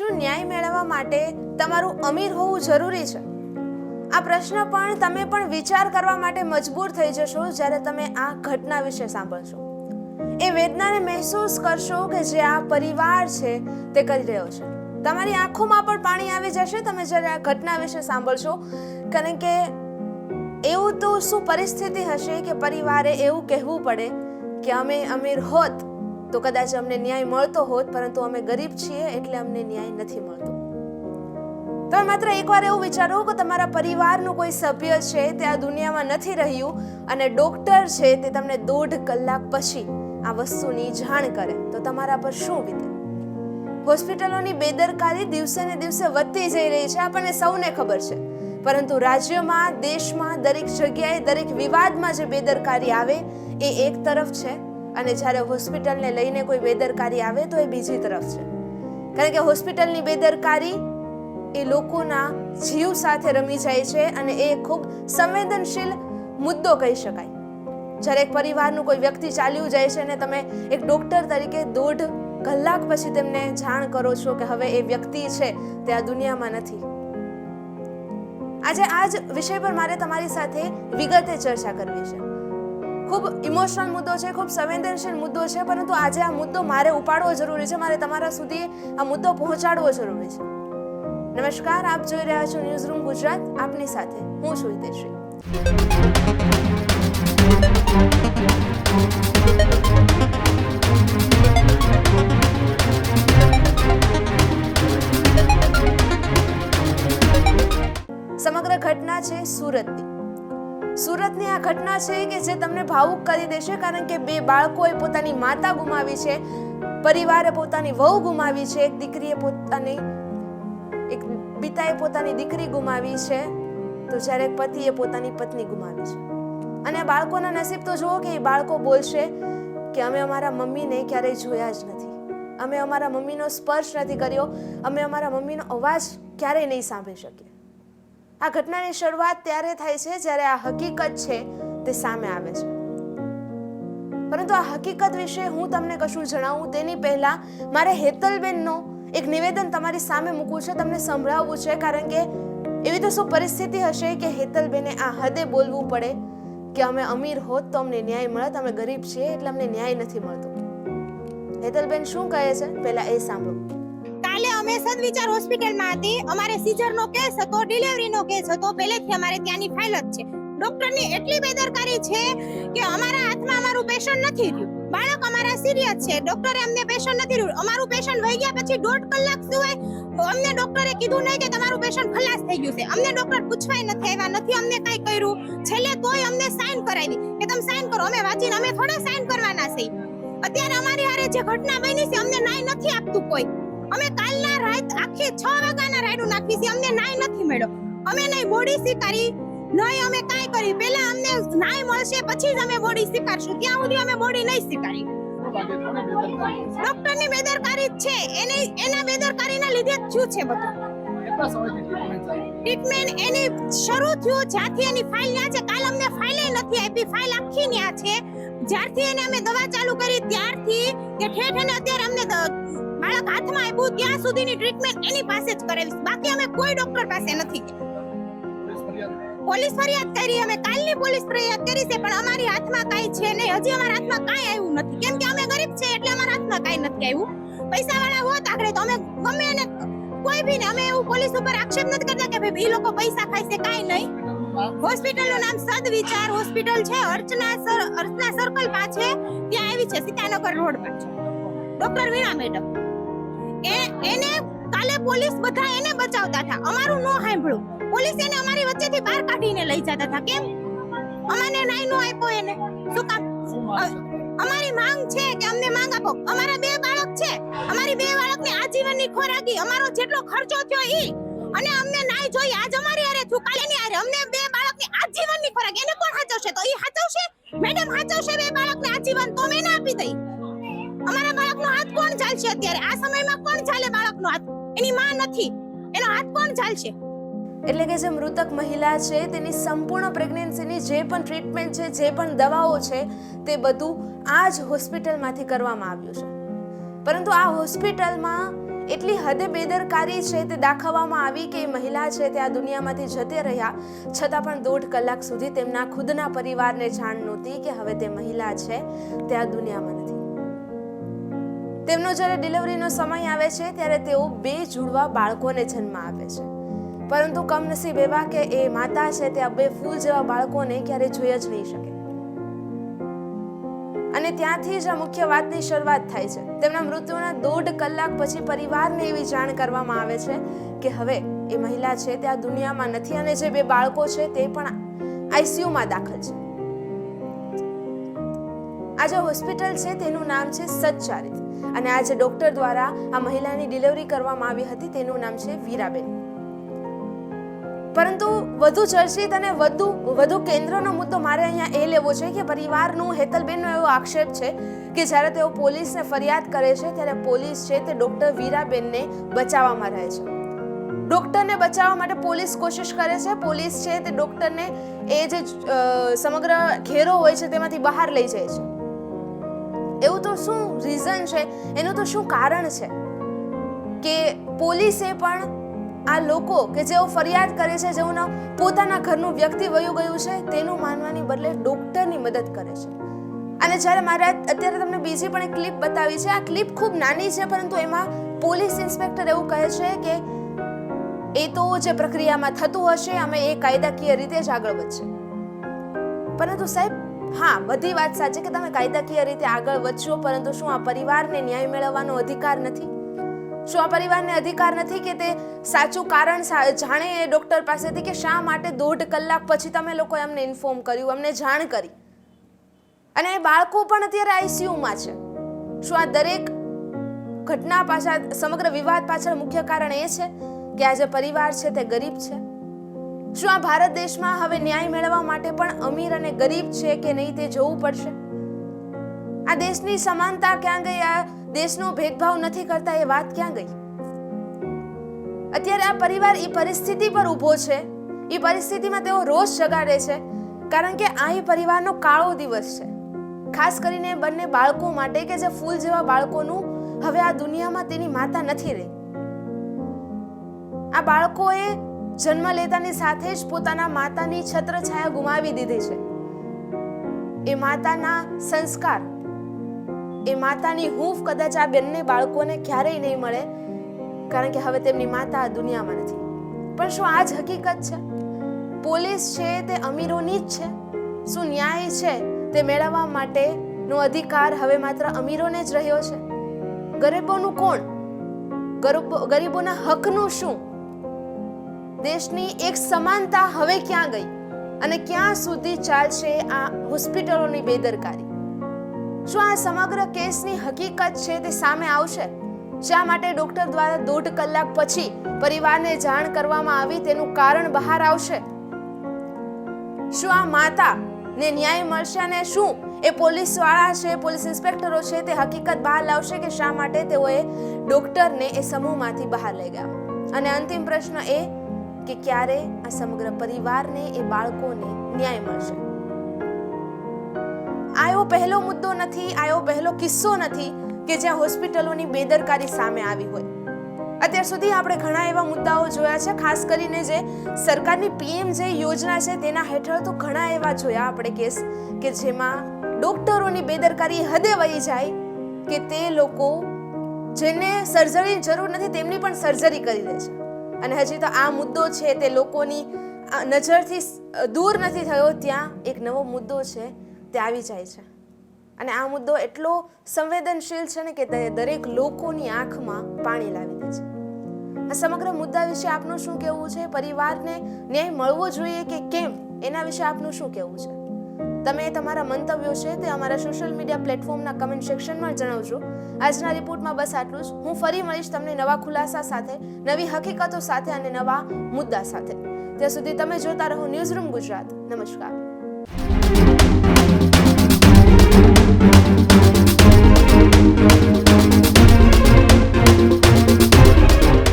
શું ન્યાય મેળવવા માટે તમારું અમીર હોવું જરૂરી છે? આ પ્રશ્ન પણ તમે પણ વિચાર કરવા માટે મજબૂર થઈ જશો જ્યારે તમે આ ઘટના વિશે સાંભળશો. એ વેદનાને મહેસૂસ કરશો કે જે આ પરિવાર છે તે કરી રહ્યો છે. તમારી આંખોમાં પણ પાણી આવી જશે તમે જ્યારે આ ઘટના વિશે સાંભળશો. કારણ કે એવું તો શું પરિસ્થિતિ હશે કે પરિવારે એવું કહેવું પડે કે અમે અમીર હોત તો કદાચ અમને ન્યાય મળતો હોત, પરંતુ અમે ગરીબ છીએ એટલે અમને ન્યાય નથી મળતો. તમે માત્ર એકવાર એવું વિચારો કે તમારા પરિવારનું કોઈ સભ્ય છે, તે આ દુનિયામાં નથી રહ્યું અને ડોક્ટર છે, તે તમને દોઢ કલાક પછી આ વસ્તુની જાણ કરે. તો તમારા પર શું વીતે? હોસ્પિટલોની બેદરકારી દિવસે ને દિવસે વધતી જઈ રહી છે, આપણને સૌને ખબર છે. પરંતુ રાજ્યમાં, દેશમાં દરેક જગ્યાએ દરેક વિવાદમાં જે બેદરકારી આવે, એ એક તરફ છે. અને જ્યારે હોસ્પિટલને લઈને કોઈ બેદરકારી આવે તો એ બીજી તરફ છે. કારણ કે હોસ્પિટલની બેદરકારી એ લોકોના જીવ સાથે રમી જાય છે અને એ ખૂબ સંવેદનશીલ મુદ્દો કહી શકાય. જ્યારે એક પરિવારનું કોઈ વ્યક્તિ ચાલ્યું જાય છે અને તમે એક ડોક્ટર તરીકે દોઢ કલાક પછી તેમને જાણ કરો છો કે હવે એ વ્યક્તિ છે, તે આ દુનિયામાં નથી. આજે આ જ વિષય પર મારે તમારી સાથે વિગતે ચર્ચા કરવી છે. ખૂબ ઇમોશનલ મુદ્દો છે, ખૂબ સંવેદનશીલ મુદ્દો છે, પરંતુ આજે આ મુદ્દો મારે ઉપાડવો જરૂરી છે, મારે તમારા સુધી આ મુદ્દો પહોંચાડવો જરૂરી છે. નમસ્કાર, આપ જોઈ રહ્યા છો ન્યૂઝ રૂમ ગુજરાત, આપની સાથે હું છું હિતેશ્રી સમગ્ર ઘટના છે સુરતની. સુરતની આ ઘટના છે કે જે તમને ભાવુક કરી દેશે કારણ કે બે બાળકોએ પોતાની માતા ગુમાવી છે, પરિવારે પોતાની વહુ ગુમાવી છે, એક દીકરીએ પોતાની, એક પિતાએ પોતાની દીકરી ગુમાવી છે, તો જ્યારે પતિએ પોતાની પત્ની ગુમાવી છે. અને બાળકોના નસીબ તો જુઓ કે એ બાળકો બોલશે કે અમે અમારા મમ્મીને ક્યારેય જોયા જ નથી. અમે અમારા મમ્મીનો સ્પર્શ નથી કર્યો, અમે અમારા મમ્મીનો અવાજ ક્યારેય નહીં સાંભળી શકીએ. આ ઘટનાની શરૂઆત ત્યારે થાય છે જ્યારે આ હકીકત છે તે સામે આવે છે. પરંતુ આ હકીકત વિશે હું તમને કશું જણાવું તેની પહેલા મારે હેતલબેનનો એક નિવેદન તમારી સામે મૂકવું છે, તમને સંભળાવવું છે, કારણ કે એવી તો શું પરિસ્થિતિ હશે કે હેતલબેને આ હદે બોલવું પડે કે અમે અમીર હોત તો અમને ન્યાય મળત, અમે ગરીબ છીએ એટલે અમને ન્યાય નથી મળતો. હેતલબેન શું કહે છે? પહેલા એ સાંભળો. અમે સદવિચાર હોસ્પિટલમાં હતી. અમારે સીઝરનો કેસ હતો, ડિલિવરીનો કેસ હતો. પહેલેથી અમારે ત્યાંની ફાઇલ જ છે. ડોક્ટરની એટલી બેદરકારી છે કે અમારા હાથમાં અમારું પેશન્ટ નથી રહ્યું. બાળક અમારા સિરિયસ છે. ડોક્ટરે અમને પેશન્ટ નથી રહ્યું. અમારું પેશન્ટ વહી ગયા પછી દોઢ કલાક સિવાય અમને ડોક્ટરે કીધું નહીં કે તમારું પેશન્ટ ખલાસ થઈ ગયું છે. અમને ડોક્ટર પૂછવાય નથી, આવ્યા નથી, અમને કઈ કર્યું. છેલ્લે તોય અમને સાઇન કરાવી કે તમે સાઇન કરો, અમે વાંચીને અમે થોડા સાઇન કરવાના છે. અત્યારે અમારી હારે જે ઘટના બની છે, અમને નાય નથી આપતું કોઈ. અમે કાલના રાત આખી છ વાગ્યાના રાયડું નાખી છે અમને નાય નથી મળ્યો. અમે નહીં બોડી સ્વીકારી નહીં અમે કાંઈ કરી પહેલા અમને નાય મળશે પછી જ અમે બોડી સ્વીકારશું ત્યાં સુધી અમે બોડી નહીં સ્વીકારી ડોક્ટરની બેદરકારી છે. એને એના બેદરકારીના લીધે જ થયું છે બધું. ટ્રીટમેન્ટ એની શરૂ થયું જ્યાંથી એની ફાઇલ ન્યા છે. કાલ અમને ફાઇલે નથી આપી. ફાઇલ આખી ન્યા છે. જ્યારથી એને અમે દવા ચાલુ કરી ત્યારથી કે ઠેઠ અને અત્યારે અમને બાળક હાથમાં આવ્યું ત્યાં સુધીની ટ્રીટમેન્ટ એની પાસે જ કરાવી બાકી અમે કોઈ ડોક્ટર પાસે નથી. પોલીસ ફરિયાદ કરી, અમે કાલની પોલીસ ફરિયાદ કરી છે, પણ અમારી હાથમાં કાંઈ છે નહીં. હજી અમારા હાથમાં કાંઈ આવ્યું નથી. કેમ કે અમે ગરીબ છે એટલે અમારા હાથમાં કાંઈ નથી આવ્યું. પૈસા વાળા હોત આગળ તો અમે ગમે એને કોઈ ભી ને અમે એવું પોલીસ ઉપર આક્ષેપ નથી કરતા કે ભાઈ એ લોકો પૈસા ખાય છે, કાંઈ નહીં. હોસ્પિટલનું નામ સદવિચાર હોસ્પિટલ છે, અર્ચના સર, અર્ચના સર્કલ પાસે, ત્યાં આવી છે, સીતાનગર રોડ પર ડોક્ટર વીણા મેડમ. એ એને કાલે પોલીસ બધા એને બચાવતા હતા. અમારું નો સાંભળ્યું. પોલીસ એને અમારી વચ્ચેથી બહાર કાઢીને લઈ જતા હતા. કેમ? અમને નાઈ નો આપ્યો એને. શું કામ? અમારી માંગ છે કે અમને માંગ આપો. અમારા બે બાળક છે. અમારી બે બાળકને આજીવનની ખોરાકી અમારો જેટલો ખર્ચો થયો ઈ અને અમને નાઈ જોઈ આજ અમારી હારે થયું કાલે ની હારે. અમને બે બાળકની આજીવનની ખોરાક. એને કોણ હાચવશે તો ઈ હાચવશે મેડમ હાચવશે બે બાળકને આજીવન તો મેં ના આપી દઈ. અમારા બાળકનો હાથ કોણ ચાલશે અત્યારે? આ સમયમાં કોણ ચાલે બાળકનો હાથ? એની માં નથી. એનો હાથ કોણ ચાલશે? એટલે કે જે મૃતક મહિલા છે, તેની સંપૂર્ણ પ્રેગ્નન્સીની જે પણ ટ્રીટમેન્ટ છે, જે પણ દવાઓ છે, તે બધું આ જ હોસ્પિટલમાંથી કરવામાં આવ્યું છે. પરંતુ આ હોસ્પિટલમાં એટલી હદે બેદરકારી છે તે દાખવવામાં આવી કે એ મહિલા છે તે આ દુનિયામાંથી જતે રહ્યા, છતાં પણ દોઢ કલાક સુધી તેમના ખુદના પરિવારને જાણ નહોતી કે હવે તે મહિલા છે તે આ દુનિયામાં નથી. તેમનો જ્યારે ડિલિવરીનો સમય આવે છે, ત્યારે તેઓ બે જુડવા બાળકોને જન્મ આપે છે. પરંતુ કમનસીબ એવા કે એ માતા છે, તે બે ફૂલ જેવા બાળકોને ક્યારે જોઈ જ નહીં શકે. અને ત્યાંથી જ આ મુખ્ય વાતની શરૂઆત થાય છે. તેમના મૃત્યુના દોઢ કલાક પછી પરિવારને એવી જાણ કરવામાં આવે છે કે હવે એ મહિલા છે, તે આ દુનિયામાં નથી અને જે બે બાળકો છે, તે પણ આઈસીયુમાં દાખલ છે. આ જે હોસ્પિટલ છે, તેનું નામ છે સચ્ચારિત અને આ જે ડોક્ટર દ્વારા આ મહિલાની ડિલિવરી કરવામાં આવી હતી, તેનું નામ છે વીરાબેન. પરંતુ વધુ ચર્ચિત અને વધુ વધુ કેન્દ્રનો મુદ્દો મારે અહીંયા એ લેવો છે કે પરિવારનું હેતલબેનનો એવો આક્ષેપ છે કે જ્યારે તેઓ પોલીસને ફરિયાદ કરે છે, ત્યારે પોલીસ છે તે ડોક્ટર વીરાબેનને બચાવવામાં રહે છે. ડોક્ટરને બચાવવા માટે પોલીસ કોશિશ કરે છે. પોલીસ છે તે ડોક્ટરને એ જે સમગ્ર ઘેરો હોય છે તેમાંથી બહાર લઈ જાય છે. શું રીઝન છે? એનું તો શું કારણ છે? કે પોલીસે પણ આ લોકો કે જેઓ ફરિયાદ કરે છે, જેઓના પોતાના ઘરનું વ્યક્તિ વયું ગયું છે, તેનું માનવાની બદલે ડોક્ટરની મદદ કરે છે. અને જ્યારે મારે અત્યારે તમને બીજી પણ એક ક્લિપ બતાવી છે. આ ક્લિપ ખૂબ નાની છે, પરંતુ એમાં પોલીસ ઇન્સ્પેક્ટર એવું કહે છે કે એ તો જે પ્રક્રિયામાં થતું હશે, અમે એ કાયદાકીય રીતે જ આગળ વધશે. પરંતુ સાહેબ હા, બધી વાત સાચી કે તમે કાયદાકીય રીતે આગળ વધશો, પરંતુ શું આ પરિવારને ન્યાય મેળવવાનો અધિકાર નથી? શું આ પરિવારને અધિકાર નથી કે તે સાચું કારણ જાણે એ ડૉક્ટર પાસેથી કે શા માટે દોઢ કલાક પછી તમે લોકો અમને ઇન્ફોર્મ કર્યું, અમને જાણ કરી? અને એ બાળકો પણ અત્યારે આઈસીયુમાં છે. શું આ દરેક ઘટના પાછળ સમગ્ર વિવાદ પાછળ મુખ્ય કારણ એ છે કે આ જે પરિવાર છે તે ગરીબ છે? શું આ ભારત દેશમાં હવે ન્યાય મેળવવા માટે પણ અમીર અને ગરીબ છે કે નહીં તે જોવું પડશે? આ દેશની સમાનતા ક્યાં ગઈ? આ દેશનો ભેદભાવ નથી કરતા એ વાત ક્યાં ગઈ? અત્યારે આ પરિવાર એ પરિસ્થિતિ પર ઊભો છે. એ પરિસ્થિતિમાં તેઓ રોષ જગાડે છે, કારણ કે આ એ પરિવારનો કાળો દિવસ છે. ખાસ કરીને બંને બાળકો માટે કે જે ફૂલ જેવા બાળકોનું હવે આ દુનિયામાં તેની માતા નથી રહી. આ બાળકોએ જન્મ લેતાની સાથે જ પોતાના માતાની છત્રછાયા ગુમાવી દીધી છે. એ માતાના સંસ્કાર, એ માતાની હૂફ કદાચ આ બંને બાળકોને ક્યારેય નહીં મળે, કારણ કે હવે તેમની માતા દુનિયામાં નથી. પણ શું આ જ હકીકત છે? પોલીસ છે તે અમીરોની જ છે? શું ન્યાય છે તે મેળવવા માટેનો અધિકાર હવે માત્ર અમીરોને જ રહ્યો છે? ગરીબોનું કોણ? ગરીબોના હકનું શું? દેશની એક સમાનતા હવે ક્યાં ગઈ અને ક્યાં સુધી ચાલશે આ હોસ્પિટલોની બેદરકારી? શું આ સમગ્ર કેસની હકીકત છે તે સામે આવશે? શા માટે ડોક્ટર દ્વારા દોઢ કલાક પછી પરિવારને જાણ કરવામાં આવી તેનું કારણ બહાર આવશે? શું આ માતા ને ન્યાય મળશે અને શું એ પોલીસવાળા છે, પોલીસ ઇન્સ્પેક્ટરો છે તે હકીકત બહાર લાવશે કે શા માટે તેઓએ ડોક્ટરને એ સમૂહમાંથી બહાર લઈ ગયા? અને અંતિમ પ્રશ્ન એ કે ક્યારે આ સમગ્ર પરિવારને એ બાળકોને ન્યાય મળશે? આયો પહેલો મુદ્દો નથી, આયો પહેલો કિસ્સો નથી કે જ્યાં હોસ્પિટલોની બેદરકારી સામે આવી હોય. અત્યાર સુધી આપણે ઘણા એવા મુદ્દાઓ જોયા છે, ખાસ કરીને જે સરકારની પીએમ જે યોજના છે તેના હેઠળ તો ઘણા એવા જોયા આપણે કેસ કે જેમાં ડોક્ટરોની બેદરકારી હદે વહી જાય કે તે લોકો જેને સર્જરીની જરૂર નથી તેમની પણ સર્જરી કરી દે છે. અને હજી તો આ મુદ્દો છે તે લોકોની નજરથી દૂર નથી થયો, ત્યાં એક નવો મુદ્દો છે, તે આવી જાય છે. અને આ મુદ્દો એટલો સંવેદનશીલ છે ને કે દરેક લોકોની આંખમાં પાણી લાવી દે છે. આ સમગ્ર મુદ્દા વિશે આપનું શું કહેવું છે? પરિવારને ન્યાય મળવો જોઈએ કે કેમ? એના વિશે આપનું શું કહેવું છે? તમે તમારા મંતવ્યો છે તે અમારા સોશિયલ મીડિયા પ્લેટફોર્મના કમેન્ટ સેક્શનમાં જણાવજો. આજના રિપોર્ટમાં બસ આટલું જ. હું ફરી મળીશ તમને નવા ખુલાસા સાથે, નવી હકીકતો સાથે અને નવા મુદ્દા સાથે. ત્યાં સુધી તમે જોતા રહો ન્યૂઝ રૂમ ગુજરાત. નમસ્કાર.